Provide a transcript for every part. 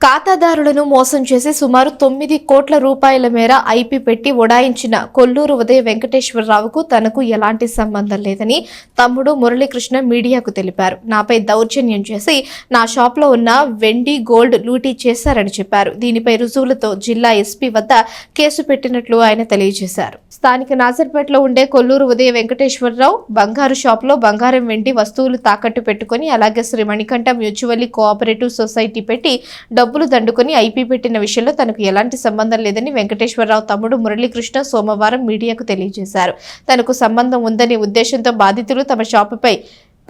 ఖాతాదారులను మోసం చేసి సుమారు తొమ్మిది కోట్ల రూపాయల మేర ఐపీ పెట్టి ఉడాయించిన కొల్లూరు ఉదయ వెంకటేశ్వరరావుకు తనకు ఎలాంటి సంబంధం లేదని తమ్ముడు మురళీకృష్ణ మీడియాకు తెలిపారు. నాపై దౌర్జన్యం చేసి నా షాప్లో ఉన్న వెండి గోల్డ్ లూటీ చేశారని చెప్పారు. దీనిపై రుజువులతో జిల్లా ఎస్పీ వద్ద కేసు పెట్టినట్లు ఆయన తెలియజేశారు. స్థానిక నాజర్పేటలో ఉండే కొల్లూరు ఉదయ వెంకటేశ్వరరావు బంగారు షాప్లో బంగారం వెండి వస్తువులు తాకట్టు పెట్టుకుని అలాగే Sri Manikanta mutually cooperative society పెట్టి డబ్బులు దండుకుని ఐపీ పెట్టిన విషయంలో తనకు ఎలాంటి సంబంధం లేదని వెంకటేశ్వరరావు తమ్ముడు మురళీకృష్ణ సోమవారం మీడియాకు తెలియజేశారు. తనకు సంబంధం ఉందనే ఉద్దేశంతో బాధితులు తమ షాపుపై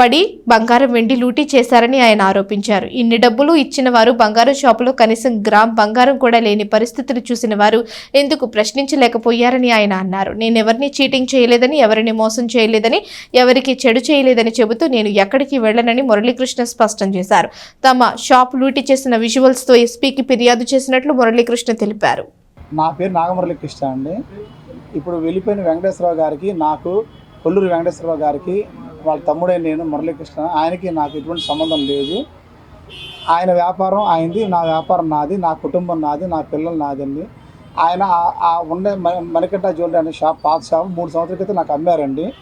పడి బంగారం వెండి లూటీ చేశారని ఆయన ఆరోపించారు. ఇన్ని డబ్బులు ఇచ్చిన వారు బంగారం షాపులో కనీసం గ్రామ్ బంగారం కూడా లేని పరిస్థితులు చూసిన వారు ఎందుకు ప్రశ్నించలేకపోయారని ఆయన అన్నారు. నేను ఎవరిని చీటింగ్ చేయలేదని ఎవరిని మోసం చేయలేదని ఎవరికి చెడు చేయలేదని చెబుతూ నేను ఎక్కడికి వెళ్ళనని మురళీకృష్ణ స్పష్టం చేశారు. తమ షాప్ లూటీ చేసిన విజువల్స్తో ఎస్పీకి ఫిర్యాదు చేసినట్లు మురళీకృష్ణ తెలిపారు. నా పేరు నాగమురళీకృష్ణ అండి. ఇప్పుడు వెళ్ళిపోయిన వెంకటేశ్వరరావు గారికి నాకు కొల్లూరు వెంకటేశ్వరరావు గారికి వాళ్ళ తమ్ముడే నేను మురళీకృష్ణ. ఆయనకి నాకు ఎటువంటి సంబంధం లేదు. ఆయన వ్యాపారం ఆయనది నా వ్యాపారం నాది నా కుటుంబం నాది నా పిల్లలు నాదండి. ఆయన ఆ- ఉండే మణికట్ట జ్యువెలరీ అనే షాప్ పాత షాప్ మూడు సంవత్సరాల క్రితం నాకు అమ్మారండి.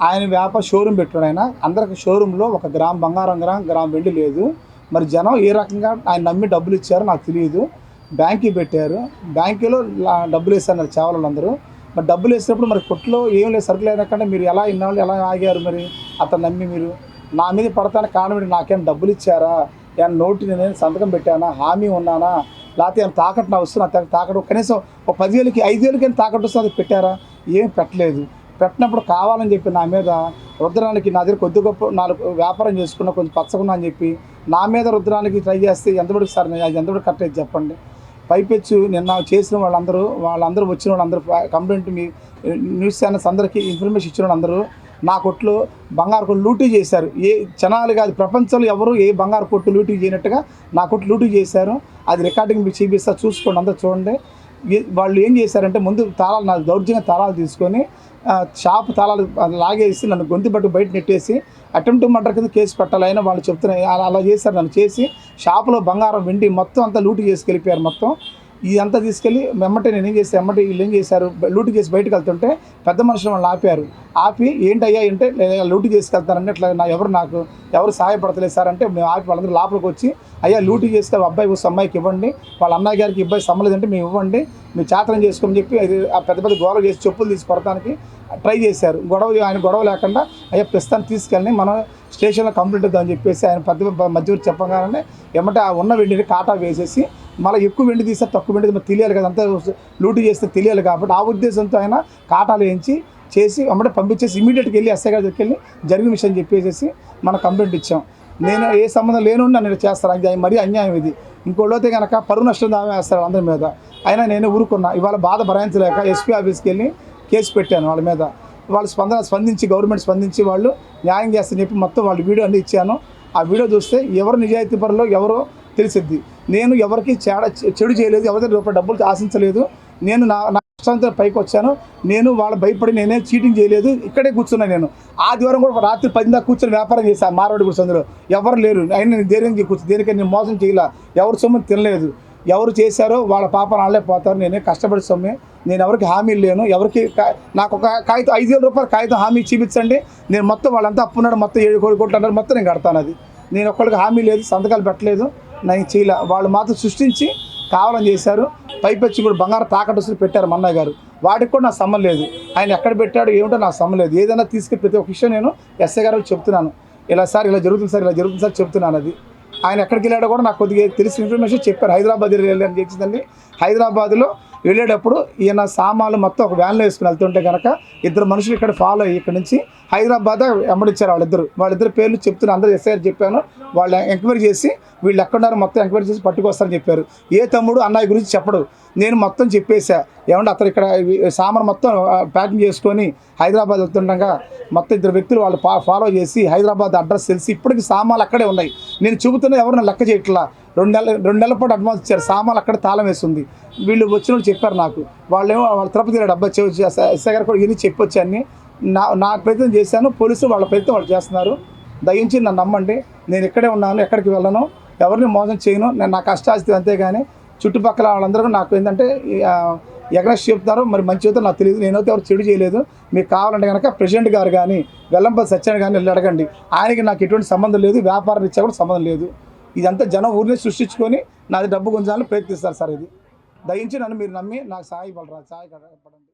ఆయన వ్యాపార షోరూమ్ పెట్టాడు ఆయన. అందరికి షోరూంలో ఒక గ్రామ్ బంగారం గ్రామ్ గ్రామ్ వెండి లేదు. మరి జనం ఏ రకంగా ఆయన నమ్మి డబ్బులు ఇచ్చారో నాకు తెలియదు. బ్యాంక్కి పెట్టారు. బ్యాంకులో డబ్బులు వేస్తున్నారు చేవలు మరి డబ్బులు వేసినప్పుడు మరి కొట్లో ఏం లేదు సరుకులు లేకుండా మీరు ఎలా ఇన్నాళ్ళు ఎలా ఆగారు మరి? అతను నమ్మి మీరు. నా మీద పడతానికి కారణం నాకేం డబ్బులు ఇచ్చారా? ఏమైనా నోటు నేను సంతకం పెట్టానా? హామీ ఉన్నానా? లేకపోతే ఏమైనా తాకట్టు నా వస్తున్నా తాకట్టు కనీసం ఒక పదివేలకి ఐదు వేలకి ఏమైనా తాకట్టు వస్తుంది అది పెట్టారా? ఏం పెట్టలేదు. పెట్టినప్పుడు కావాలని చెప్పి నా మీద రుద్రానికి నా దగ్గర కొద్ది గొప్ప నాలుగు వ్యాపారం చేసుకున్న కొంచెం పచ్చకున్నా అని చెప్పి నా మీద రుద్రానికి ట్రై చేస్తే ఎంతవరకు సార్? అది ఎంతవరకు కట్టేది చెప్పండి. పైపెచ్చు నిన్న చేసిన వాళ్ళందరూ వాళ్ళందరూ వచ్చిన వాళ్ళందరూ కంప్లైంట్ మీ న్యూస్ ఛానల్స్ అందరికీ ఇన్ఫర్మేషన్ ఇచ్చిన వాళ్ళందరూ నా కొట్లు బంగారు కొట్టు లూటీ చేశారు. ఏ జనాలు కాదు ప్రపంచంలో ఎవరు ఏ బంగారు కొట్టు లూటీ చేయనట్టుగా నా కొట్టు లూటీ చేశారు. అది రికార్డింగ్ మీకు చూపిస్తా చూసుకోండి అందరూ చూడండి. వాళ్ళు ఏం చేశారంటే ముందు తాళాలు నా దౌర్జన్య తాళాలు తీసుకొని షాప్ తాళాలు లాగేసి నన్ను గొంతు పట్టు బయట నెట్టేసి అటెంప్ట్ మర్డర్ కింద కేసు పెట్టాలి అయినా వాళ్ళు చెప్తున్నాయి అలా అలా చేశారు నన్ను చేసి షాపులో బంగారం వెండి మొత్తం అంతా లూటు చేసి వెళ్ళిపోయారు మొత్తం. ఇదంతా తీసుకెళ్ళి వెమ్మటే నేను ఏం చేస్తే వెమ్మటే వీళ్ళు ఏం చేశారు లూటు చేసి బయటకు వెళ్తుంటే పెద్ద మనుషులు వాళ్ళని ఆపారు. ఆపి ఏంటయ్యా అంటే "లేదా లూటు చేసుకెళ్తారంటే ఇట్లా నా ఎవరు నాకు ఎవరు సహాయపడతలేదు సార్ అంటే మేము ఆపి వాళ్ళందరూ లోపలికి వచ్చి అయ్యా లూటు చేస్తే అబ్బాయి వస్తే అమ్మాయికి ఇవ్వండి వాళ్ళ అన్నయ్య గారికి ఇబ్బంది సమ్మలేదంటే మేము ఇవ్వండి మీరు చాతనం చేసుకోమని చెప్పి అది ఆ పెద్ద పెద్ద గొడవ చేసి చెప్పులు తీసి కొడతానికి ట్రై చేశారు. గొడవ ఆయన గొడవ లేకుండా అయ్యా ప్రస్తుతాన్ని తీసుకెళ్ళి మనం స్టేషన్లో కంప్లీట్ అవుతుందని చెప్పేసి ఆయన పెద్ద మధ్యవర్తి చెప్పగానే ఏమంటే ఆ ఉన్న వెండిని కాటా వేసేసి మళ్ళీ ఎక్కువ వెండి తీస్తే తక్కువ వెండి మరి తెలియాలి కదా అంతా లూటు చేస్తే తెలియాలి కాబట్టి ఆ ఉద్దేశంతో ఆయన కాటాలు వేయించి చేసి అమ్మటే పంపించేసి ఇమీడియట్గా వెళ్ళి ఎస్ఐ గారి దగ్గరికి వెళ్ళి జరిగిన విషయం చెప్పేసేసి మన కంప్లైంట్ ఇచ్చాం. నేను ఏ సంబంధం లేనుండి నేను చేస్తాను అది మరీ అన్యాయం ఇది. ఇంకోళ్ళైతే కనుక పరువు నష్టం దావే వేస్తారు అందరి మీద. అయినా నేను ఊరుకున్నా. ఇవాళ బాధ భరాయించలేక ఎస్పీ ఆఫీస్కి వెళ్ళి కేసు పెట్టాను వాళ్ళ మీద. వాళ్ళు స్పందన స్పందించి గవర్నమెంట్ స్పందించి వాళ్ళు న్యాయం చేస్తారని చెప్పి మొత్తం వాళ్ళు వీడియో అన్ని ఇచ్చాను. ఆ వీడియో చూస్తే ఎవరు నిజాయితీ పరులో ఎవరో తెలిసిద్ది. నేను ఎవరికి చేడ చెడు చేయలేదు ఎవరి రూపాయి డబ్బులు ఆశించలేదు. నేను నా నా పైకి వచ్చాను. నేను వాళ్ళ భయపడి నేనే చీటింగ్ చేయలేదు. ఇక్కడే కూర్చున్నాను నేను. ఆదివారం కూడా రాత్రి పది దాకా కూర్చొని వ్యాపారం చేశాను మార్వాడి కూర్చొని అందులో. ఎవరు లేరు. అయినా నేను ధైర్యంగా కూర్చో దేనికైనా నేను మోసం చేయలే. ఎవరు సొమ్ము తినలేదు. ఎవరు చేశారో వాళ్ళ పాప వాళ్ళే పోతారు. నేనే కష్టపడి సొమ్మే. నేను ఎవరికి హామీ లేను ఎవరికి కా- నాకు ఒక కాగితం ఐదు వేల రూపాయలు కాగితం హామీ చూపించండి. నేను మొత్తం వాళ్ళంతా అప్పున్నాడు మొత్తం ఏడు కోడి కోట్లు అన్నారు మొత్తం నేను కడతాను అది. నేను ఒక్కరికి హామీ లేదు సంతకాలు పెట్టలేదు. నేను చేయలే. వాళ్ళు మాత్రం సృష్టించి కావాలని చేశారు. పైపెచ్చి కూడా బంగారం తాకట్టు పెట్టారు మన్నయ్య గారు. వాడికి కూడా నాకు సమ్మం లేదు. ఆయన ఎక్కడ పెట్టాడు ఏమిటో నాకు సమ్మం లేదు. ఏదైనా తీసుకెళ్ళి ప్రతి ఒక్క విషయం నేను ఎస్ఐ గారు చెప్తున్నాను. ఇలా సార్ ఇలా జరుగుతుంది సార్ ఇలా జరుగుతుంది సార్ చెప్తున్నాను అది. ఆయన ఎక్కడికి వెళ్ళాడో కూడా నాకు కొద్దిగా తెలిసిన ఇన్ఫర్మేషన్ చెప్పారు. హైదరాబాద్ వెళ్ళాలని చేసిందండి హైదరాబాద్లో వెళ్ళేటప్పుడు ఈయన సామాన్లు మొత్తం ఒక వ్యాన్లో వేసుకుని వెళ్తుంటే కనుక ఇద్దరు మనుషులు ఇక్కడ ఫాలో అయ్యి ఇక్కడ నుంచి హైదరాబాద్ వెంబడించారు వాళ్ళిద్దరు. వాళ్ళిద్దరు పేర్లు చెప్తున్నా అందరూ ఎస్ఐఆర్ చెప్పాను. వాళ్ళు ఎంక్వైరీ చేసి వీళ్ళు ఎక్కడున్నారో మొత్తం ఎంక్వైరీ చేసి పట్టుకొస్తారని చెప్పారు. ఏ తమ్ముడు అన్నయ్య గురించి చెప్పడు. నేను మొత్తం చెప్పేశా. ఏమంటే అతను ఇక్కడ సామాన్ మొత్తం ప్యాకింగ్ చేసుకొని హైదరాబాద్ వెళ్తుండగా మొత్తం ఇద్దరు వ్యక్తులు వాళ్ళు ఫాలో చేసి హైదరాబాద్ అడ్రస్ తెలిసి ఇప్పటికి సామాన్లు అక్కడే ఉన్నాయి. నేను చెబుతున్న ఎవరు లెక్క చేయట్లా? రెండు నెలల రెండు నెలల పాటు అడ్వాన్స్ ఇచ్చారు. సామాన్లు అక్కడ తాళం వేస్తుంది వీళ్ళు వచ్చిన వాళ్ళు చెప్పారు నాకు. వాళ్ళేమో వాళ్ళ తిరుపతి డబ్బా వచ్చి ఎస్ఐ గారు కూడా ఇవన్నీ చెప్పొచ్చు అన్ని నా నా ప్రయత్నం చేశాను. పోలీసులు వాళ్ళ ప్రయత్నం వాళ్ళు చేస్తున్నారు. దయించి నన్ను నమ్మండి. నేను ఇక్కడే ఉన్నాను ఎక్కడికి వెళ్ళను. ఎవరిని మోసం చేయను. నేను నా కష్టాస్తి అంతేగాని చుట్టుపక్కల వాళ్ళందరూ నాకు ఏంటంటే ఎగ్రెస్ చెప్తారో మరి మంచి చెప్తారో నాకు తెలియదు. నేనైతే ఎవరు చెడు చేయలేదు. మీకు కావాలంటే కనుక ప్రెసిడెంట్ గారు కానీ వెల్లంపల్లి సత్యాన్ని కానీ వెళ్ళి అడగండి. ఆయనకి నాకు ఎటువంటి సంబంధం లేదు. వ్యాపారం ఇచ్చా కూడా సంబంధం లేదు. ఇదంతా జనం ఊరిని సృష్టించుకొని నాది డబ్బు గుంజాలని ప్రయత్నిస్తారు సార్ ఇది. దయించి నన్ను మీరు నమ్మి నాకు సహాయపడరా సహాయపడండి.